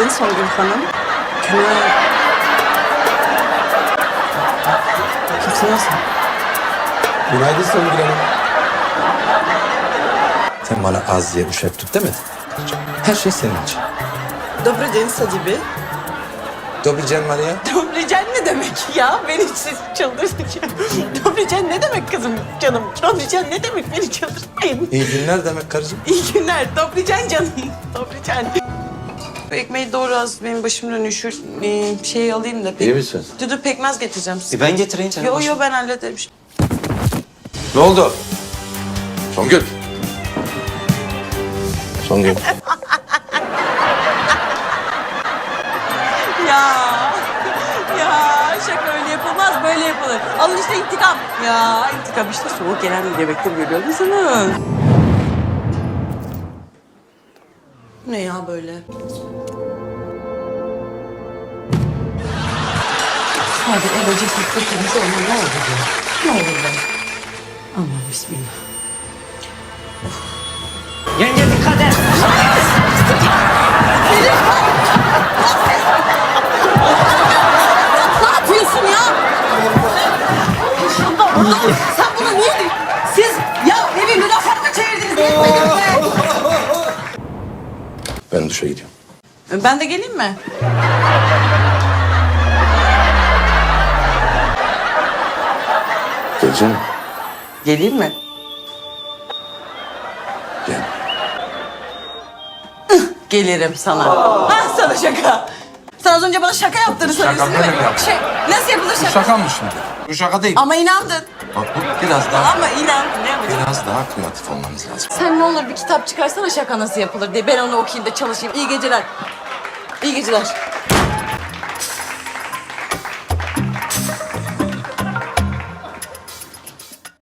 Aydın Songül Hanım. Can I... Kimsiniz? Günaydın Songül Hanım. Sen bana az diye uşak tut demedin. Her şey senin için. Dobry dzień, Sadibi. Dobry dzień Maria. Dobry dzień ne demek ya? Beni siz çıldırtın. Dobry dzień ne demek kızım canım? Dobry dzień ne demek? Beni çıldırtmayın. İyi günler demek karıcığım. İyi günler. Dobry dzień canım. Dobry dzień. Bu ekmeği doğru az benim başım dönüyor. Şu e, şeyi alayım da. İyi misin? Düdü pekmez getireceğim size. E ben getireyim sana. Yo yo ben hallederim. Ne oldu? Songül. Songül. Ya. Ya şaka öyle yapılmaz böyle yapılır. Alın işte intikam. Ya intikam işte soğuk gelen bir yemektir görüyor musunuz? Ne ya böyle? Hadi cesaret temiz olma ne olur ya? Ne olur be? Aman bismillah. Yenge dikkat et. Ne yapıyorsun ya? Sen bunu niye... Siz ya evi münafat mı çevirdiniz? Ben duşa gidiyorum. Ben de geleyim mi? Geleceğim. Geleyim mi? Gel. Gelirim sana. Ha sana şaka. Sen az önce bana şaka yaptığını söylüyorsun değil mi? yaptım. Şey, nasıl yapılır şaka? Şaka mı şimdi? Bu şaka değil. Ama inandın. Bak bu biraz daha Ama değil mi? biraz daha kreatif olmamız lazım. Sen ne olur bir kitap çıkarsana şaka nasıl yapılır diye. Ben onu okuyayım da çalışayım. İyi geceler. İyi geceler.